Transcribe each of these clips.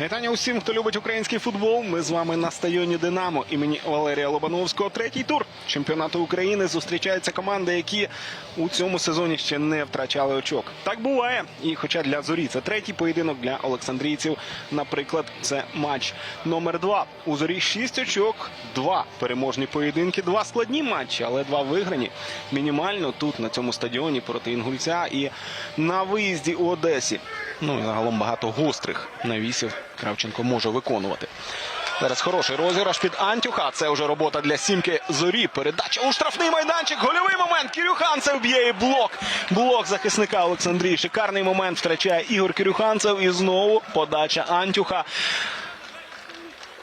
Вітання усім, хто любить український футбол. Ми з вами на стадіоні Динамо імені Валерія Лобановського. Третій тур чемпіонату України зустрічаються команди, які у цьому сезоні ще не втрачали очок. Так буває. І хоча для зорі це третій поєдинок для олександрійців, наприклад, це матч номер два. У зорі шість очок, два переможні поєдинки, два складні матчі, але два виграні. Мінімально тут на цьому стадіоні проти інгульця і на виїзді у Одесі. Ну і загалом багато гострих навісів Кравченко може виконувати. Зараз хороший розіграш під Антюха. Це вже робота для сімки зорі. Передача у штрафний майданчик. Гольовий момент. Кирюханцев б'є і блок. Блок захисника Олександрії. Шикарний момент втрачає Ігор Кирюханцев. І знову подача Антюха.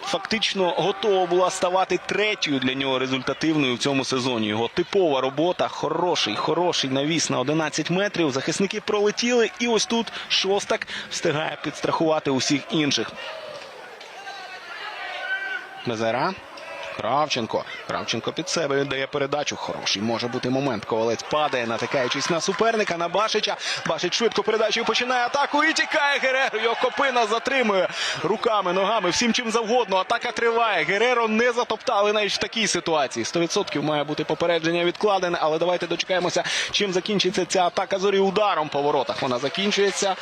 Фактично готова була ставати третьою для нього результативною в цьому сезоні. Його типова робота, хороший, хороший навіс на 11 метрів. Захисники пролетіли, і ось тут шостак встигає підстрахувати усіх інших. Мезера. Кравченко. Кравченко під себе віддає передачу. Хороший може бути момент. Ковалець падає, натикаючись на суперника, на Башича. Башич швидко передачу починає атаку і тікає Гереро. Його копина затримує руками, ногами, всім чим завгодно. Атака триває. Гереро не затоптали навіть в такій ситуації. 100% має бути попередження відкладене, але давайте дочекаємося, чим закінчиться ця атака зорі ударом по воротах. Вона закінчується.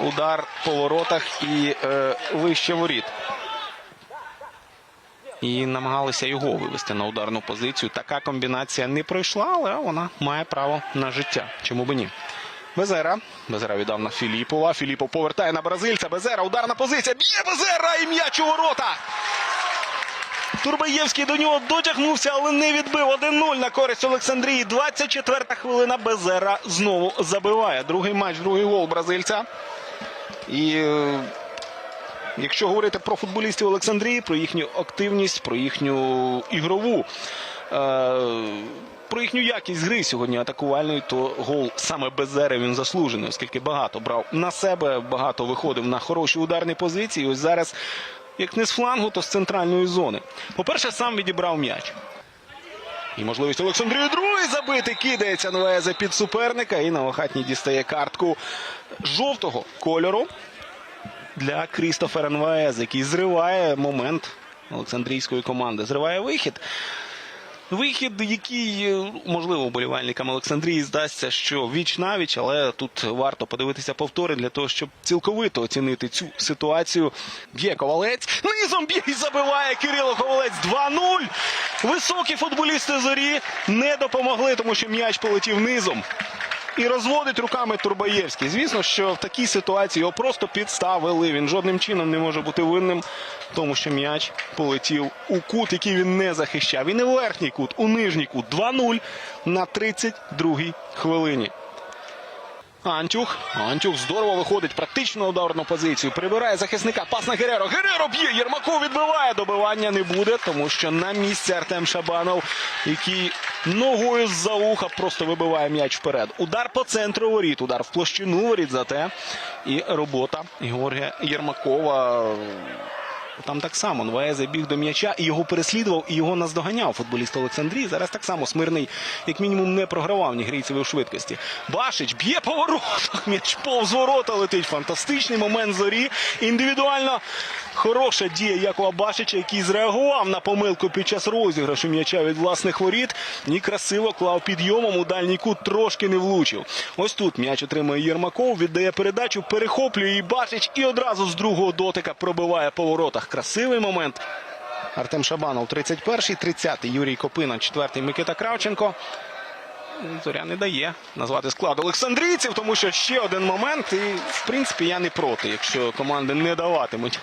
Удар по воротах і е, вище воріт і намагалися його вивести на ударну позицію. Така комбінація не пройшла, але вона має право на життя. Чому би ні? Безера. Безера віддав на Філіпова. Філіпов повертає на бразильця. Безера. Ударна позиція. Б'є Безера і м'яч у ворота. Турбаєвський до нього дотягнувся, але не відбив. 1-0 на користь Олександрії. 24-та хвилина. Безера знову забиває. Другий матч, другий гол бразильця. І е, Якщо говорити про футболістів Олександрії, про їхню активність, про їхню ігрову. Е- про їхню якість гри сьогодні атакувальної, то гол саме без він заслужений, оскільки багато брав на себе, багато виходив на хороші ударні позиції. Ось зараз, як не з флангу, то з центральної зони. По-перше, сам відібрав м'яч. І можливість Олександрії другий забити кидається Новеза під суперника і на Охатній дістає картку жовтого кольору для Крістофера Нваез, який зриває момент Олександрійської команди. Зриває вихід. Вихід, який, е, можливо, вболівальникам Олександрії здасться, що віч навіч, але тут варто подивитися повтори для того, щоб цілковито оцінити цю ситуацію. Б'є ковалець. Низом б'є і забиває Кирило Ковалець 2-0. Високі футболісти зорі не допомогли, тому що м'яч полетів низом. І розводить руками Турбаєвський. Звісно, що в такій ситуації його просто підставили. Він жодним чином не може бути винним, тому що м'яч полетів у кут, який він не захищав. І не верхній кут, у нижній кут. 2-0 на 32-й хвилині. Антюх. Антюх здорово виходить практично ударну позицію. Прибирає захисника. Пас на Гереро. Гереро б'є. Єрмаков відбиває. Добивання не буде, тому що на місці Артем Шабанов, який ногою з-за уха просто вибиває м'яч вперед. Удар по центру воріт. Удар в площину воріт зате. І робота Георгія Єрмакова. Там так само Нває забіг до м'яча і його переслідував, і його наздоганяв футболіст Олександрії. Зараз так само Смирний, як мінімум, не програвав нігрійцеві у швидкості. Башич б'є по воротах. М'яч повз ворота летить. Фантастичний момент зорі. Індивідуально хороша дія Якова Башича, який зреагував на помилку під час розіграшу м'яча від власних воріт. І красиво клав підйомом у дальній кут, трошки не влучив. Ось тут м'яч отримує Єрмаков, віддає передачу, перехоплює і Башич, і одразу з другого дотика пробиває по воротах. Красивий момент. Артем Шабанов 31-й, 30-й Юрій Копина, 4-й Микита Кравченко. Зоря не дає назвати склад Олександрійців, тому що ще один момент. І, в принципі, я не проти, якщо команди не даватимуть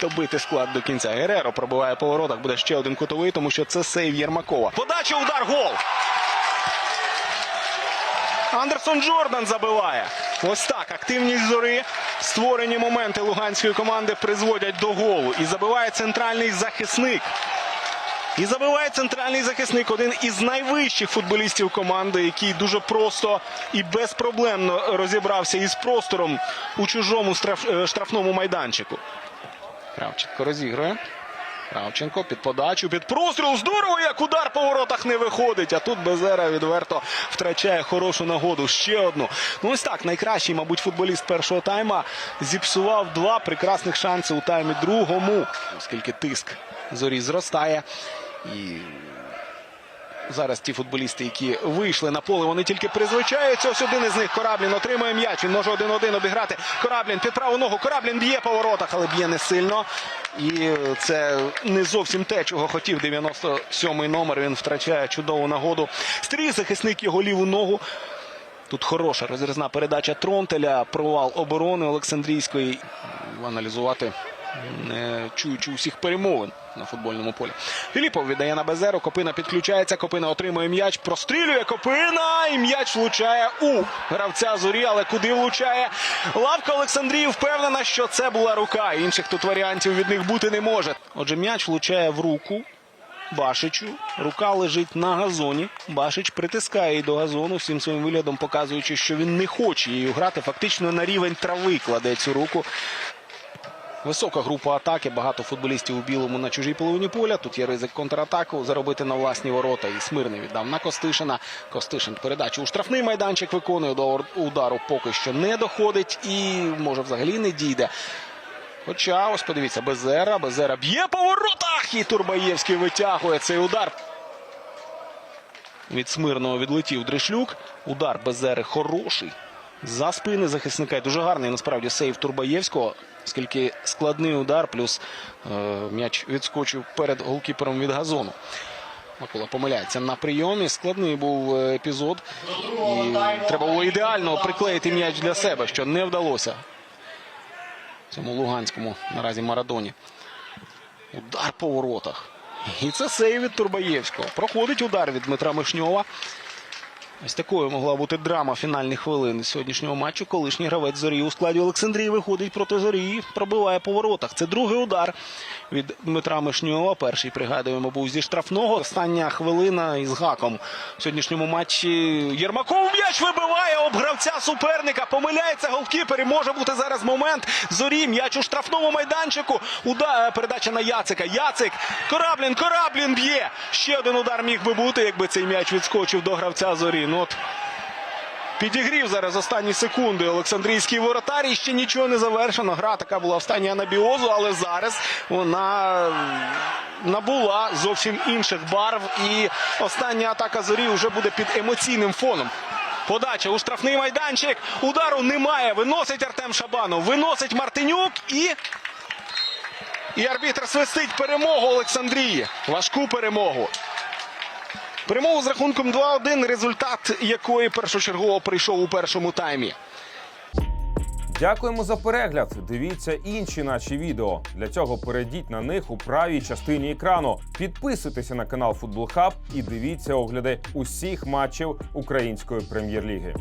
добити склад до кінця. Гереро пробиває по воротах, буде ще один кутовий, тому що це сейв Єрмакова. Подача, удар, гол! Андерсон Джордан забиває. Ось так. Активність зори. Створені моменти луганської команди призводять до голу. І забиває центральний захисник. І забиває центральний захисник, один із найвищих футболістів команди, який дуже просто і безпроблемно розібрався із простором у чужому е, штрафному майданчику. Кравченко розігрує. Кравченко під подачу, під простріл. Здорово, як удар по воротах не виходить. А тут Безера відверто втрачає хорошу нагоду. Ще одну. Ну ось так, найкращий, мабуть, футболіст першого тайма зіпсував два прекрасних шанси у таймі другому, оскільки тиск зорі зростає. І Зараз ті футболісти, які вийшли на поле, вони тільки призвичаються. Ось один із них Кораблін отримує м'яч. Він може один-один обіграти. Кораблін під праву ногу. Кораблін б'є по воротах, але б'є не сильно. І це не зовсім те, чого хотів 97-й номер. Він втрачає чудову нагоду. Стрій захисник його ліву ногу. Тут хороша розрізна передача Тронтеля, провал оборони Олександрійської. Аналізувати, чуючи усіх перемовин на футбольному полі. Філіпов віддає на Безеру. Копина підключається. Копина отримує м'яч. Прострілює Копина. І м'яч влучає у гравця зорі. Але куди влучає? Лавка Олександрії впевнена, що це була рука. Інших тут варіантів від них бути не може. Отже, м'яч влучає в руку. Башичу. Рука лежить на газоні. Башич притискає її до газону, всім своїм виглядом показуючи, що він не хоче її грати. Фактично на рівень трави кладе цю руку. Висока група атаки, багато футболістів у білому на чужій половині поля. Тут є ризик контратаку заробити на власні ворота. І Смирний віддав на Костишина. Костишин передачу у штрафний майданчик виконує до удару поки що не доходить і може взагалі не дійде. Хоча, ось подивіться, Безера, Безера б'є по воротах, і Турбаєвський витягує цей удар. Від Смирного відлетів Дришлюк. Удар Безери хороший. За спини захисника. І Дуже гарний насправді сейв Турбаєвського, оскільки складний удар, плюс е, м'яч відскочив перед голкіпером від газону. Микола помиляється на прийомі. Складний був е, епізод. І треба було ідеально приклеїти м'яч для себе, що не вдалося цьому луганському наразі Марадоні. Удар по воротах. І це сейв від Турбаєвського. Проходить удар від Дмитра Мишньова. Ось такою могла бути драма фінальних хвилин сьогоднішнього матчу. Колишній гравець зорі у складі Олександрії виходить проти зорі, і пробиває по воротах. Це другий удар від Дмитра Мишньова. Перший пригадуємо був зі штрафного. Остання хвилина із гаком в сьогоднішньому матчі. Єрмаков м'яч вибиває об гравця суперника. Помиляється голкіпер. І може бути зараз момент. Зорі м'яч у штрафному майданчику. Удар передача на Яцика. Яцик. Кораблін, Кораблін б'є. Ще один удар міг би бути, якби цей м'яч відскочив до гравця зорі. Ну Підігрів зараз останні секунди Олександрійський воротар. І ще нічого не завершено. Гра така була в стані анабіозу, але зараз вона набула зовсім інших барв. І остання атака зорі вже буде під емоційним фоном. Подача у штрафний майданчик. Удару немає. Виносить Артем Шабанов. Виносить Мартинюк і. І арбітр свистить перемогу Олександрії. Важку перемогу. Перемогу з рахунком 2-1, результат якої першочергово прийшов у першому таймі. Дякуємо за перегляд. Дивіться інші наші відео. Для цього перейдіть на них у правій частині екрану. Підписуйтеся на канал Футбол Хаб і дивіться огляди усіх матчів української прем'єр-ліги.